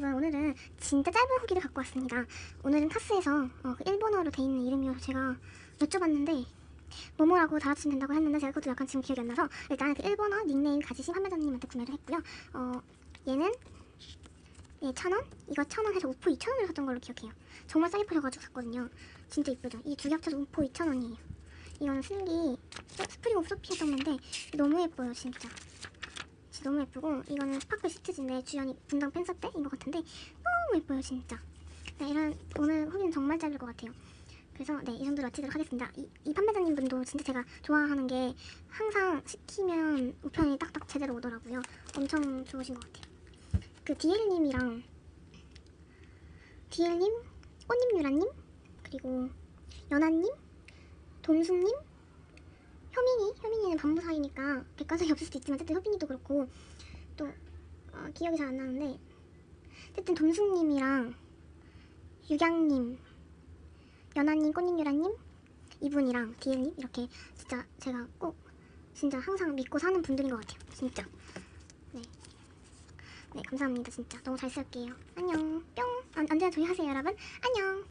여러분 오늘은 진짜 짧은 후기를 갖고 왔습니다. 오늘은 카스에서 어, 그 일본어로 돼 있는 이름이어서 제가 여쭤봤는데 뭐뭐라고 달아주시면 된다고 했는데 제가 그것도 약간 지금 기억이 안 나서 일단 그 일본어 닉네임 가지신 판매자님한테 구매를 했고요. 어, 얘는 예, 천 원? 이거 천원 해서 우포 이천 원을 샀던 걸로 기억해요. 정말 싸게 팔려가지고 샀거든요. 진짜 이쁘죠? 이 두 개 합쳐서 우포 이천 원이에요. 이거는 슬기 스프링 오브 소피 했던 건데 너무 예뻐요 진짜. 너무 예쁘고 이거는 스파클 시트지인데 주연이 분당 팬서 때인 것 같은데 너무 예뻐요 진짜. 네, 이런 오늘 후기는 정말 짧을 것 같아요. 그래서 네 이 정도로 마치도록 하겠습니다. 이, 이 판매자님 분도 진짜 제가 좋아하는 게 항상 시키면 우편이 딱딱 제대로 오더라고요. 엄청 좋으신 것 같아요. 그 디엘님이랑 디엘님, 꽃님유라님, 그리고 연아님, 돈숙님, 효민이, 효민이는 반부 사이니까 객관성이 없을 수도 있지만 어쨌든 효빈이도 그렇고 또 어, 기억이 잘 안 나는데 어쨌든 돈숙님이랑 유경님, 연아님, 꽃님 유라님 이분이랑 디엘님 이렇게 진짜 제가 꼭 진짜 항상 믿고 사는 분들인 것 같아요. 진짜. 네. 네, 감사합니다. 진짜. 너무 잘 쓸게요. 안녕. 뿅. 언, 언제나 조용하세요, 여러분. 안녕.